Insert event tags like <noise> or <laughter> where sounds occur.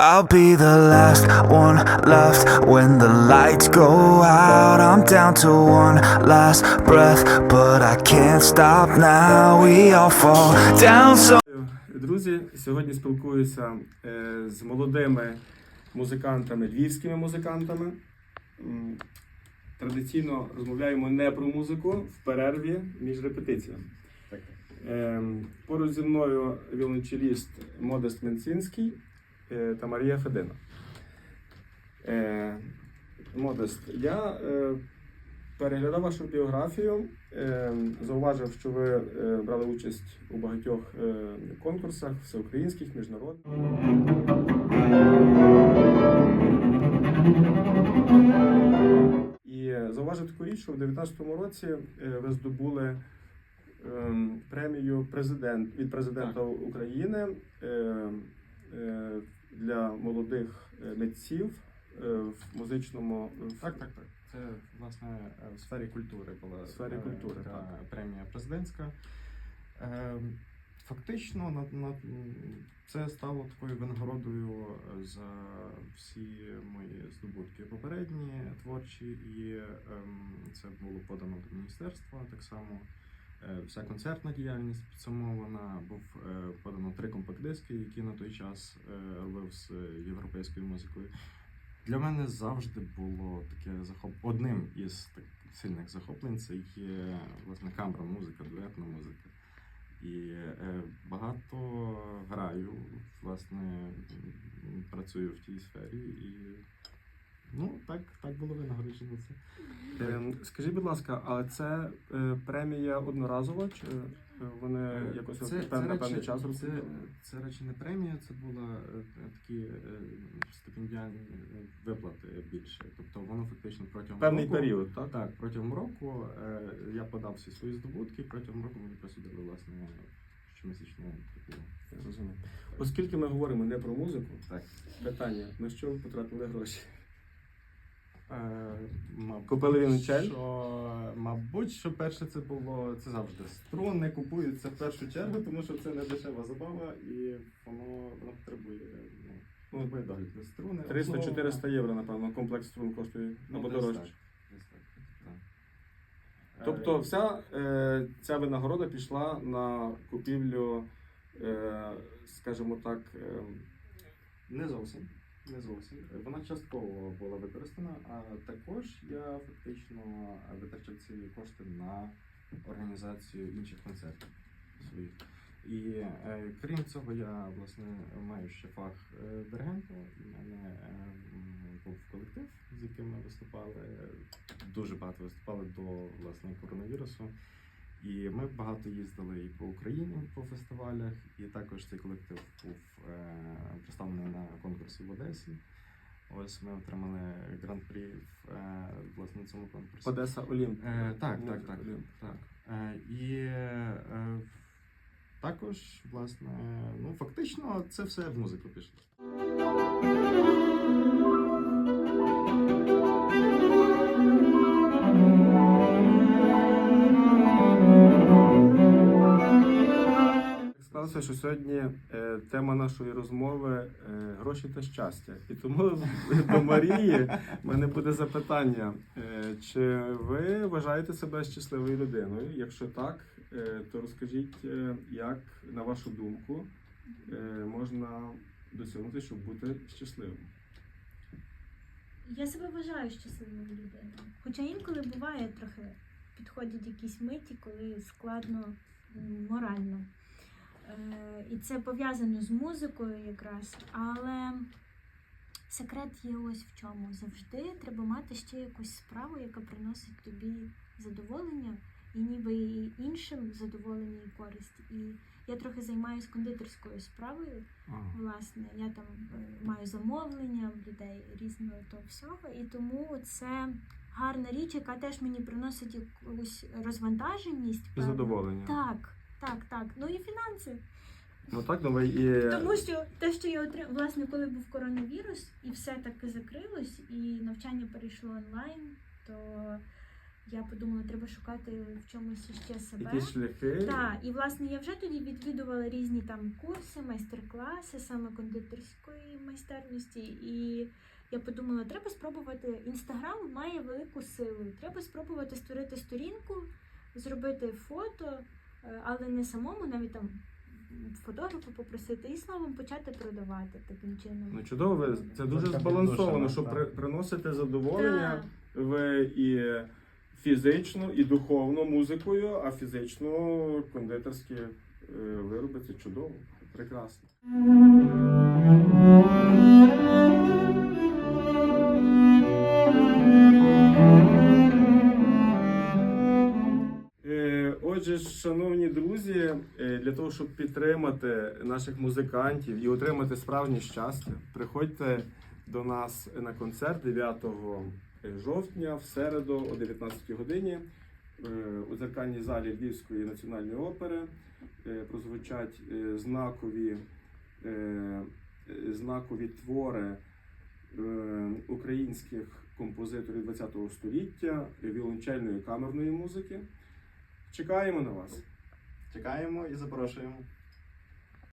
I'll be the last one left when the lights go out. I'm down to one last breath, but I can't stop now. We all fall down so. Друзі, сьогодні спілкуюся е, з молодими музикантами, львівськими музикантами. Традиційно розмовляємо не про музику в перерві між репетиціями. Е, Поруч зі мною віолончеліст Модест Менцинський та Марія Федина. Е, Модест, я е, переглядав вашу біографію, е, зауважив, що ви е, брали участь у багатьох е, конкурсах всеукраїнських, міжнародних. І зауважив таку річ, що в 2019 році е, ви здобули ем, премію президент від президента України е, е, для молодих е, митців е, в музичному Так, так, так. Це власне е, в сфері культури була В сфері культури, та так. премія президентська. Е, Фактично, на, на, це стало такою винагородою за всі мої здобутки попередні творчі, і ем, це було подано до міністерства. Так само вся концертна діяльність підсумована. Був е, подано три компакт-диски, які на той час е, робив з європейською музикою. Для мене завжди було таке захоп... одним із таких сильних захоплень це є власне камера музика, дуетна музика. І е, багато граю, власне, працюю в тій сфері і ну так, так було винагороджено це. Ем, Скажіть, будь ласка, а це е, премія одноразова, чи е, вони Е, якось це, пев- це, на певний речі, час це, розподілені? це речі не премія, це була е, такі е, стипендіальні е, виплати більше. Тобто воно фактично протягом Певний року, період, так? Так, протягом року е, я подав всі свої здобутки, протягом року мені присудили власне щомісячну таку. Оскільки ми говоримо не про музику, Так. питання, на що ви потратили гроші? Е, Купили віолончель? Що, мабуть, що перше це було це завжди струни купуються в першу чергу, тому що це не дешева забава і воно, воно потребує ну, потребує догляду. Струни 300-400 євро, напевно, комплект струн коштує ну, або дорожче. Так, так, так. Тобто Е, вся е, ця винагорода пішла на купівлю, е, скажімо так, е, Не зовсім. Не зовсім. Вона частково була використана, а також я фактично витрачав ці кошти на організацію інших концертів своїх. І е, крім цього, я власне маю ще фах е, диригента. У мене е, був колектив, з яким ми виступали. Дуже багато виступали до власне коронавірусу. І ми багато їздили і по Україні по фестивалях, і також цей колектив був е, представлений на конкурсі в Одесі. Ось ми отримали гран-прі в е, власне цьому конкурсі. Одеса Олімп. Е, так, так, так, Олімп. так. Е, і е, також, власне, ну фактично, це все в музику пішло. Так Склалося, що сьогодні е, тема нашої розмови е, гроші та щастя. І тому <laughs> до Марії в мене буде запитання: е, чи ви вважаєте себе щасливою людиною? Якщо так, е, то розкажіть, е, як на вашу думку е, можна досягнути, щоб бути щасливим? Я себе вважаю щасливою людиною. Хоча інколи буває трохи підходять якісь миті, коли складно морально. Е, і це пов'язано з музикою якраз. Але секрет є ось в чому. Завжди треба мати ще якусь справу, яка приносить тобі задоволення, і ніби і іншим задоволення і користь. І я трохи займаюся кондитерською справою. Власне, я там е, маю замовлення в людей різного того всього, і тому це гарна річ, яка теж мені приносить якусь розвантаженість. І певну. задоволення. Так, так, так. Ну і фінанси. Ну так, ну і Тому що те, що я отримала, власне, коли був коронавірус, і все таки закрилось, і навчання перейшло онлайн, то я подумала, треба шукати в чомусь ще себе. Якісь шляхи. Так, і власне я вже тоді відвідувала різні там курси, майстер-класи саме кондитерської майстерності. І я подумала, треба спробувати. Інстаграм має велику силу. Треба спробувати створити сторінку, зробити фото, але не самому, навіть там Фотографу попросити і словом почати продавати таким чином. Ну чудово, ви це дуже збалансовано, Щоб що при, приносите задоволення. Так. Ви і фізично, і духовно музикою, а фізично кондитерські е, вироби це чудово, прекрасно. Отже, шановні друзі, е, для того, щоб підтримати наших музикантів і отримати справжнє щастя, приходьте до нас на концерт 9 жовтня в середу о 19 годині е, у дзеркальній залі Львівської національної опери е, прозвучать е, знакові, е, е, знакові твори е, українських композиторів ХХ століття віолончельної камерної музики. Чекаємо на вас. Чекаємо і запрошуємо.